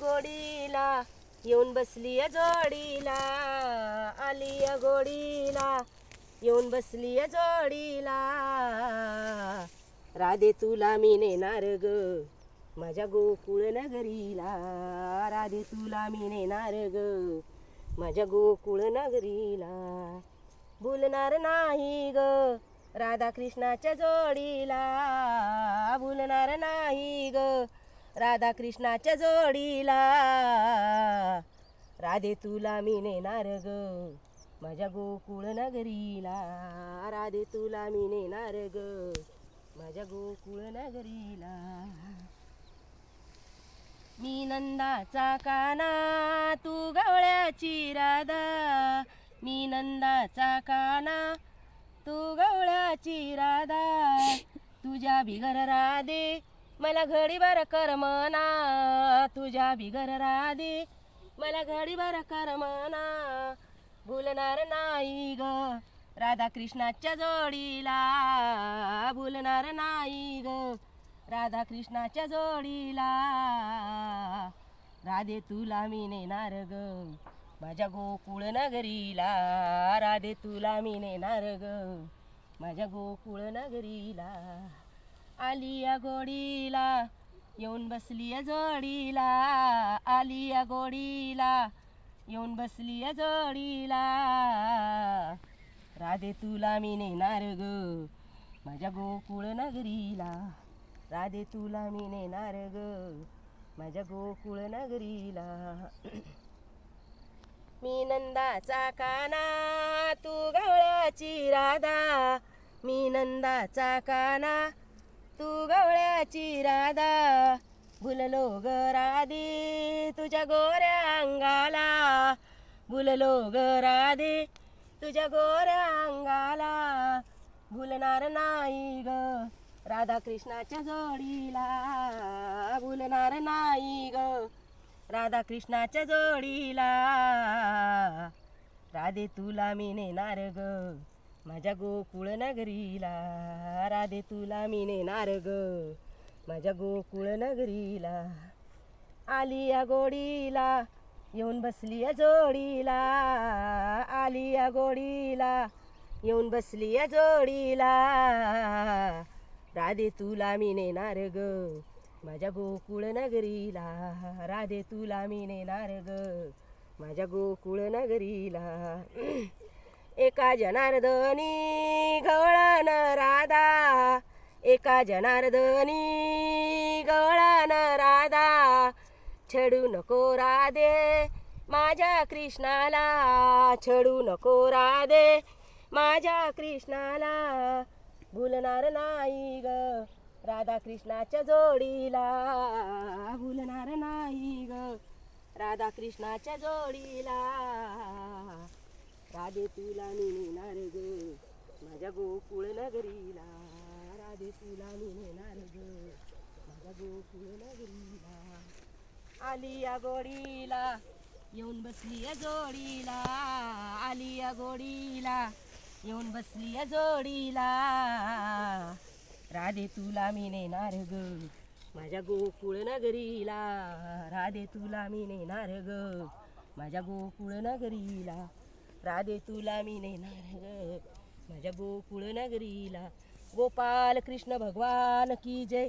गोडीला येऊन बसली या जोडीला आली या गोडीला येऊन बसली या जोडीला. राधे तुला मी नेणार ग माझ्या गोकुळ नगरीला. राधे तुला मी नेणार ग माझ्या गोकुळ नगरीला. बोलणार नाही ग राधा कृष्णाच्या जोडीला. बोलणार नाही ग राधा कृष्णाच्या जोडीला. राधे तुला मी नेणार ग माझ्या गोकुळ नगरीला. राधे तुला मी नेणार ग माझ्या गोकुळ नगरीला. मी नंदाचा काना तू गवळ्याची राधा. मी नंदाचा काना तू गवळ्याची राधा. तुझ्या बिगर राधे मला घडीभर करमना तुझ्या बिगर राधे. मला घडीभर करमना भुलणार नाही ग. राधा कृष्णाच्या जोडीला भुलणार नाही ग. राधा कृष्णाच्या जोडीला राधे तुला मी नेणार ग. माझ्या गोकुळ नगरीला राधे तुला मी नेणार ग. माझ्या गोकुळ नगरीला आली या गोडीला येऊन बसली या जोडीला. आली या गोडीला येऊन बसली या जोडीला. राधे तुला मी नेणार ग माझ्या गोकुळ नगरीला. राधे तुला मी नेणार ग माझ्या गोकुळ नगरीला. मी नंदाचा काना तू गवळ्याची राधा. मी नंदाचा काना तू गवळ्याची राधा भुललो ग राधे तुझ्या गोऱ्या अंगाला. भुललो ग राधे तुझ्या गोऱ्या अंगाला. भुलणार नाही ग राधा कृष्णाच्या जोडीला. भुलणार नाही ग राधा कृष्णाच्या जोडीला. राधे तुला मी नेणार ग. माझ्या गोकुळ नगरीला राधे तुला मी नेणार ग. माझ्या गोकुळ नगरीला आली या गोडीला येऊन बसली या जोडीला आली या गोडीला येऊन बसली या जोडीला. राधे तुला मी नेणार ग. माझ्या गोकुळ नगरीला राधे तुला मी नेणार ग. माझ्या गोकुळ नगरीला एका जनार्दनी गवळण राधा. एका जनार्दनी गवळण राधा. छडू नको राधे माझ्या कृष्णाला. छडू नको राधे माझ्या कृष्णाला. भुलणार नाही ग राधा कृष्णाच्या जोडीला. भुलणार नाही ग राधा कृष्णाच्या जोडीला. राधे तुला मी नेणार ग. माझ्या गोकुळ नगरीला राधे तुला मी नेणार ग. माझ्या गोकुळ नगरीला. आली या गोडीला येऊन बसली या जोडीला. आली या गोडीला येऊन बसली या जोडीला. राधे तुला मी नेणार ग. माझ्या गोकुळ नगरीला राधे तुला मी नेणार ग. माझ्या गोकुळ नगरीला राधे तुला मी नेणार. ग माझ्या गोकुळ नगरीला. गोपाल कृष्ण भगवान की जय.